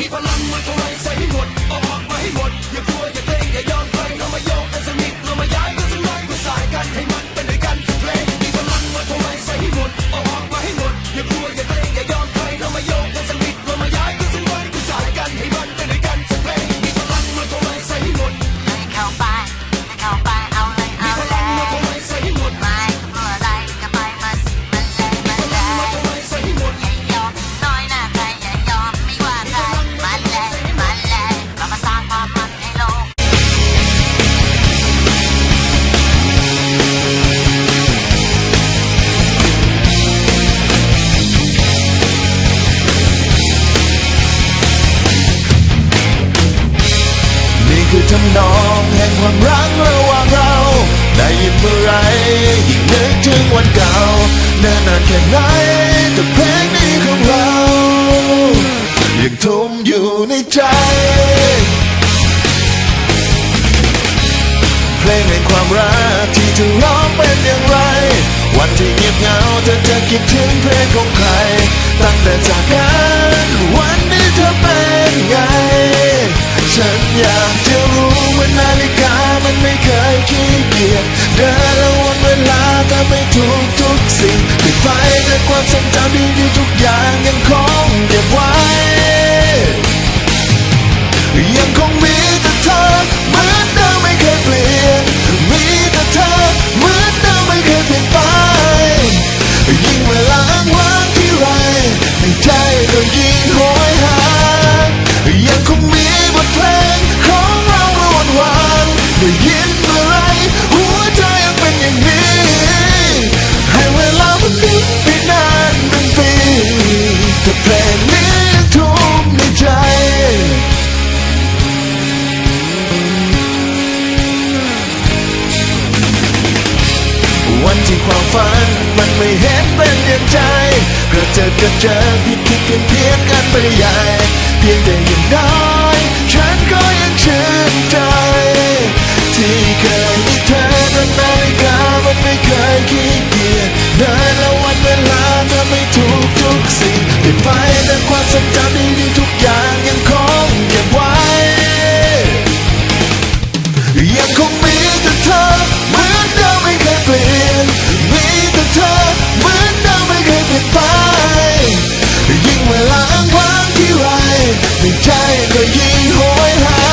มีพลังมาเท่าไรใส่ให้หมดอออกมาให้หมด อย่ากลัวอย่าเกรงอย่ายอมใครเรามาโยกกันสนิทเรามาย้ายกันสักหน่อยมาสายกันให้มันเป็นด้วยกันสักเพลงมีพลังมาเท่าไรใส่ให้หมดเอาออกมาให้หมดอย่ากลัวอย่า แค่ไหนแต่เพลงนี้ของเรายังทุ่มอยู่ในใจ เพลงแห่งความรักที่เธอร้องเป็นอย่างไร วันที่เงียบเหงาเธอจะคิดถึงเพลงของใคร ตั้งแต่จากกันวันนี้เธอเป็นไง ฉันอยากจะรู้ว่านาฬิกามันไม่เคยขี้เกียจเดินและวันเวลาก็ไม่ทุก ไปแต่ความทรงจำดีๆทุกอย่างยังคงเก็บไว้ ฝัน มันไม่เห็นเป็นอย่างใจกระเจิดกระเจิงผิดผิดเพี้ยนเพี้ยนกันไปใหญ่เพียงแต่อย่างน้อยฉันก็ยังชื่นใจ ที่เคยมีเธอนั้นนาฬิกามันไม่เคยขี้เกียจเดินและวันเวลาจะไม่ทุกทุกสิ่งเปลี่ยนไป ยิ่งเวลาอ้